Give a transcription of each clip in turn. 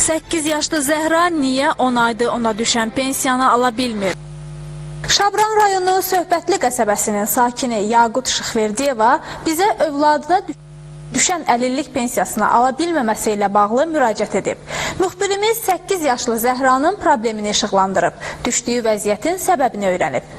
8 yaşlı Zəhra niyə 10 aydır ona düşən pensiyanı ala bilmir? Şabran rayonu Söhbətli qəsəbəsinin sakini Yaqut Şıxverdiyeva bizə övladına dü- düşən əlillik pensiyasını ala bilməməsi ilə bağlı müraciət edib. Müxbirimiz 8 yaşlı Zəhranın problemini işıqlandırıb, düşdüyü vəziyyətin səbəbini öyrənib.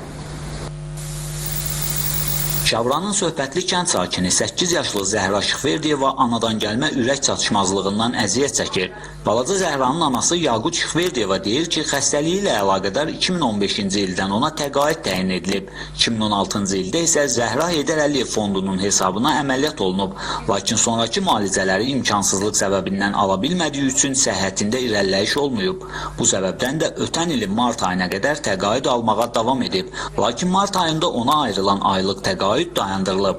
Şabranın söhbətli kənd sakini 8 yaşlı Zəhra Şıxverdiyeva anadan gəlmə ürək çatışmazlığından əziyyət çəkir. Balaca Zəhranın anası Yaqut Şıxverdiyeva deyir ki, xəstəliyi ilə əlaqədar 2015-ci ildən ona təqaüd təyin edilib. 2016-cı ildə isə Zəhra Heydər Əliyev fondunun hesabına əməliyyat olunub. Lakin sonrakı müalicələri imkansızlıq səbəbindən ala bilmədiyi üçün səhhətində irəliləyiş olmayıb. Bu səbəbdən də ötən ilin mart ayına qədər təqaüd almağa davam edib. Lakin mart ayında ona ayrılan aylıq təqaüd dayandırılıb.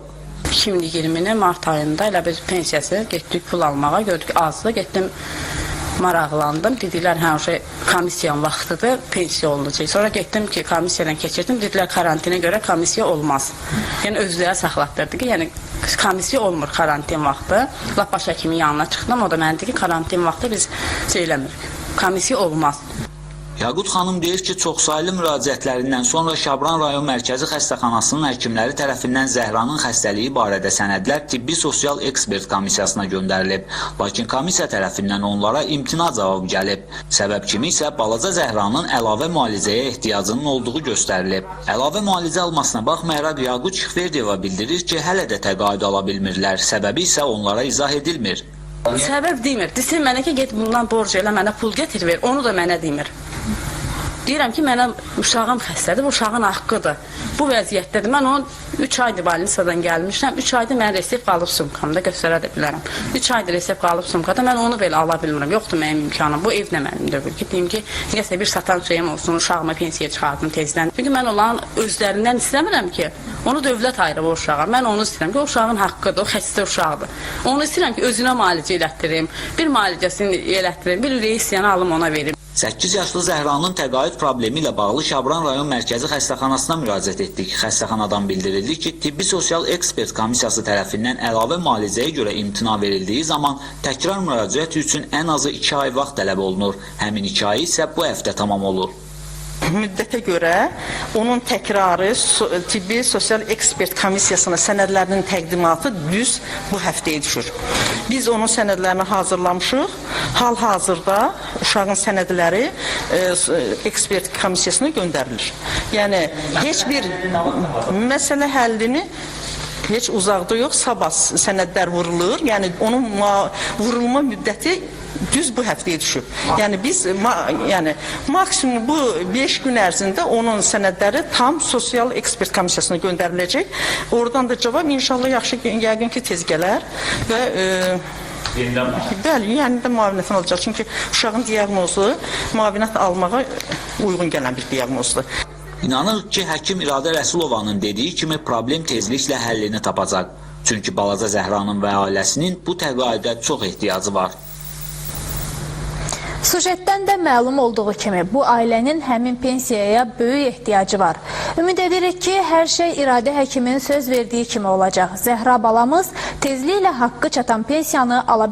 2020-nin mart ayında elə biz pensiyası getdik pul almağa, gördük azdı, getdim maraqlandım. Dedilər hə uşaq komissiyanın vaxtıdır, pensiya olunacaq. Sonra getdim ki, komissiyadan keçirdim. Dedilər karantinə görə komissiya olmaz. Yəni özləri saxlatdırdı ki, yəni komissiya olmur karantin vaxtı. Lap baş həkimin yanına çıxdım. O da mənə dedi ki, karantin vaxtı biz şey eləmirik. Komissiya olmaz. Yaqut xanım deyir ki, çoxsaylı müraciətlərindən sonra Şabran rayon mərkəzi xəstəxanasının həkimləri tərəfindən Zəhranın xəstəliyi barədə sənədlər tibbi sosial ekspert komissiyasına göndərilib. Lakin komissiya tərəfindən onlara imtina cavabı gəlib. Səbəb kimi isə balaca Zəhranın əlavə müalicəyə ehtiyacının olduğu göstərilib. Əlavə müalicə almasına baxmayaraq Yaqut Şıxverdiyeva bildirir ki, hələ də təqaüd ala bilmirlər. Səbəbi isə onlara izah edilmir. Səbəb demir. Desin mənə ki, get bundan borc elə, mənə pul gətir ver. Onu da mənə demir. Deyirəm ki, mənə uşağım xəstədir, bu uşağın haqqıdır. Bu vəziyyətdədir. Mən onun 3 aydır balnisadan gəlmişəm. 3 aydır mən resept qalıb sumkamda göstərə də bilərəm. 3 aydır resept qalıb sumkada. Mən onu belə ala bilmirəm. Yoxdur mənim imkanım. Bu ev nə mənim deyil. deyim ki, nəsə bir satan şeyim olsun, uşağıma pensiya çıxardım tezdən. Çünki mən onların özlərindən istəmirəm ki, onu dövlət ayırıb o uşağa. Mən onu istəyirəm ki, o uşağın haqqıdır, o xəstə uşaqdır. Onu istəyirəm ki, özünə müalicə elətdirim, bir müalicəsini elətdirim, bir reisiyanı alım ona verim. 8 yaşlı Zəhranın təqaüd problemi ilə bağlı Şabran rayon mərkəzi xəstəxanasına müraciət etdik. Xəstəxanadan bildirildi ki, tibbi sosial ekspert komissiyası tərəfindən əlavə müalicəyə görə imtina verildiyi zaman təkrar müraciət üçün ən azı 2 ay vaxt tələb olunur. Həmin 2 ay isə bu həftə tamam olur. Müddətə görə onun təkrarı tibbi sosial ekspert komissiyasına sənədlərinin təqdimatı düz bu həftəyə düşür. Biz onun sənədlərini hazırlamışıq. Hal-hazırda uşağın sənədləri e, ekspert komissiyasına göndərilir. Yəni heç bir məsələ həllini heç uzaqda yox, sabah sənədlər vurulur. Yəni onun ma- vurulma müddəti düz bu həftəyə düşüb. Yəni biz ma yəni maksimum bu 5 gün ərzində onun sənədləri tam sosial ekspert komissiyasına göndəriləcək. Oradan da cavab inşallah yaxşı yəqin ki tez gələr və e, Bəli, yəni də müavinətini alacaq. Çünki uşağın diaqnozu müavinət almağa uyğun gələn bir diaqnozdur. İnanırıq ki, həkim İradə Rəsulovanın dediyi kimi problem tezliklə həllini tapacaq. Çünki balaca Zəhranın və ailəsinin bu təqaüdə çox ehtiyacı var. Sujetdən də məlum olduğu kimi bu ailənin həmin pensiyaya böyük ehtiyacı var. Ümid edirik ki, hər şey iradə həkimin söz verdiyi kimi olacaq. Zəhra balamız tezliklə haqqı çatan pensiyanı ala.